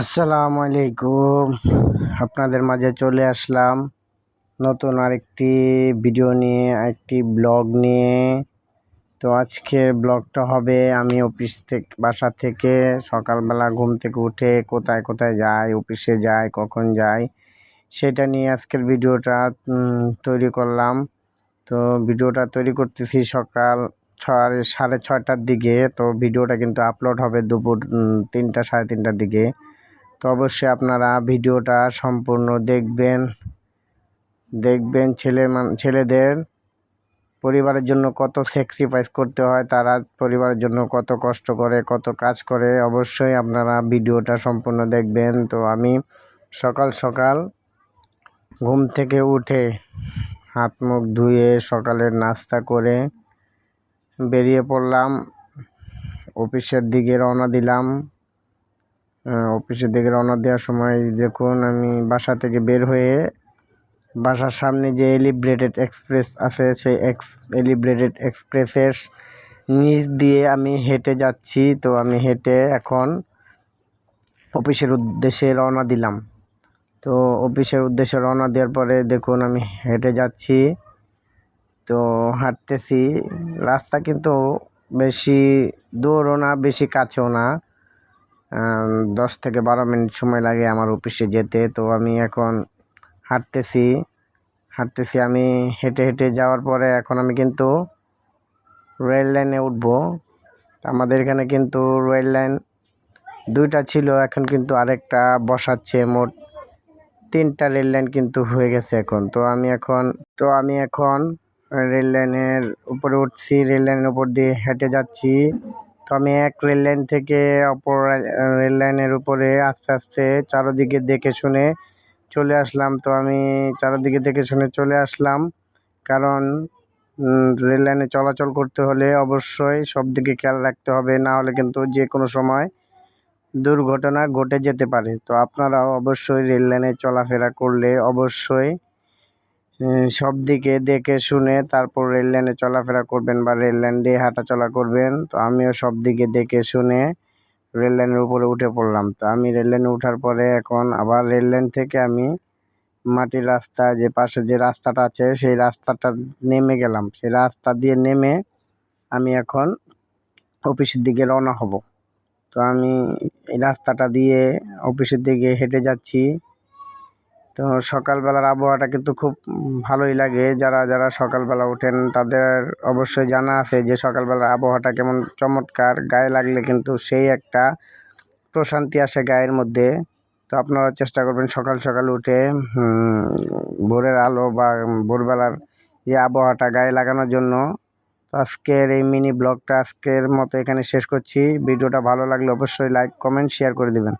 আসসালামু আলাইকুম। আপনাদের মাঝে চলে আসলাম নতুন আরেকটি ভিডিও নিয়ে একটি ব্লগ নিয়ে। তো আজকের ব্লগটা হবে, আমি অফিস থেকে বাসা থেকে সকালবেলা ঘুম থেকে উঠে কোথায় কোথায় যাই, অফিসে যাই, কখন যাই, সেটা নিয়ে আজকের ভিডিওটা তৈরি করলাম। তো ভিডিওটা তৈরি করতেছি সকাল ছয়, সাড়ে ছয়টার দিকে। তো ভিডিওটা কিন্তু আপলোড হবে দুপুর তিনটা, সাড়ে তিনটার দিকে। তো অবশ্যই আপনারা ভিডিওটা সম্পূর্ণ দেখবেন। দেখবেন ছেলে মান ছেলেদের পরিবারের জন্য কত স্যাক্রিফাইস করতে হয়, তারা পরিবারের জন্য কত কষ্ট করে, কত কাজ করে। অবশ্যই আপনারা ভিডিওটা সম্পূর্ণ দেখবেন। তো আমি সকাল সকাল ঘুম থেকে উঠে হাত মুখ ধুয়ে সকালের নাস্তা করে বেরিয়ে পড়লাম, অফিসের দিকে রওনা দিলাম। অফিসের দিকে রওনা দেওয়ার সময় দেখুন আমি বাসা থেকে বের হয়ে বাসার সামনে যে এলিব্রেটেড এক্সপ্রেস আছে, সেই এক্স এলিব্রেটেড এক্সপ্রেসের নিচ দিয়ে আমি হেঁটে যাচ্ছি। তো আমি হেঁটে এখন অফিসের উদ্দেশ্যে রওনা দিলাম। তো অফিসের উদ্দেশ্যে রওনা দেওয়ার পরে দেখুন আমি হেঁটে যাচ্ছি। তো হাঁটতেছি। রাস্তা কিন্তু বেশি দূরও না, বেশি কাছেও না। দশ থেকে বারো মিনিট সময় লাগে আমার অফিসে যেতে। তো আমি এখন হাঁটতেছি। হাঁটতেছি আমি, হেঁটে হেঁটে যাওয়ার পরে এখন আমি কিন্তু রেল লাইনে উঠবো। আমাদের এখানে কিন্তু রেল লাইন দুইটা ছিল, এখন কিন্তু আরেকটা বসাচ্ছে। মোট তিনটা রেল লাইন কিন্তু হয়ে গেছে এখন। তো আমি এখন, তো আমি এখন রেল লাইনের উপরে উঠছি, রেল লাইনের উপর দিয়ে হেঁটে যাচ্ছি। তো আমি এক রেল লাইন থেকে অপর রেল লাইনের উপরে আস্তে আস্তে চারোদিকে দেখে শুনে চলে আসলাম। তো আমি চারোদিকে দেখে শুনে চলে আসলাম। কারণ রেল লাইনে চলাচল করতে হলে অবশ্যই সব দিকে খেয়াল রাখতে হবে। না হলে কিন্তু যে কোনো সময় দুর্ঘটনা ঘটে যেতে পারে। তো আপনারাও অবশ্যই রেল লাইনে চলাফেরা করলে অবশ্যই সব দিকে দেখে শুনে তারপর রেল লাইনে চলাফেরা করবেন বা রেল লাইন দিয়ে হাঁটাচলা করবেন। তো আমিও সব দিকে দেখে শুনে রেল লাইনের উপরে উঠে পড়লাম। তো আমি রেল লাইনে ওঠার পরে এখন আবার রেল লাইন থেকে আমি মাটির রাস্তা, যে পাশে যে রাস্তাটা আছে, সেই রাস্তাটা নেমে গেলাম। সেই রাস্তা দিয়ে নেমে আমি এখন অফিসের দিকে রওনা হব। তো আমি এই রাস্তাটা দিয়ে অফিসের দিকে হেঁটে যাচ্ছি। তো সকালবেলার আবহাওয়াটা কিন্তু খুব ভালোই লাগে। যারা যারা সকালবেলা ওঠেন তাদের অবশ্যই জানা আছে যে সকালবেলার আবহাওয়াটা কেমন চমৎকার। গায়ে লাগলে কিন্তু সেই একটা প্রশান্তি আসে গায়ের মধ্যে। তো আপনারা চেষ্টা করবেন সকাল সকাল উঠে ভোরের আলো বা ভোরবেলার যে আবহাওয়াটা গায়ে লাগানোর জন্য। তো আজকের এই মিনি ব্লগটা আজকের মতো এখানে শেষ করছি। ভিডিওটা ভালো লাগলে অবশ্যই লাইক, কমেন্ট, শেয়ার করে দেবেন।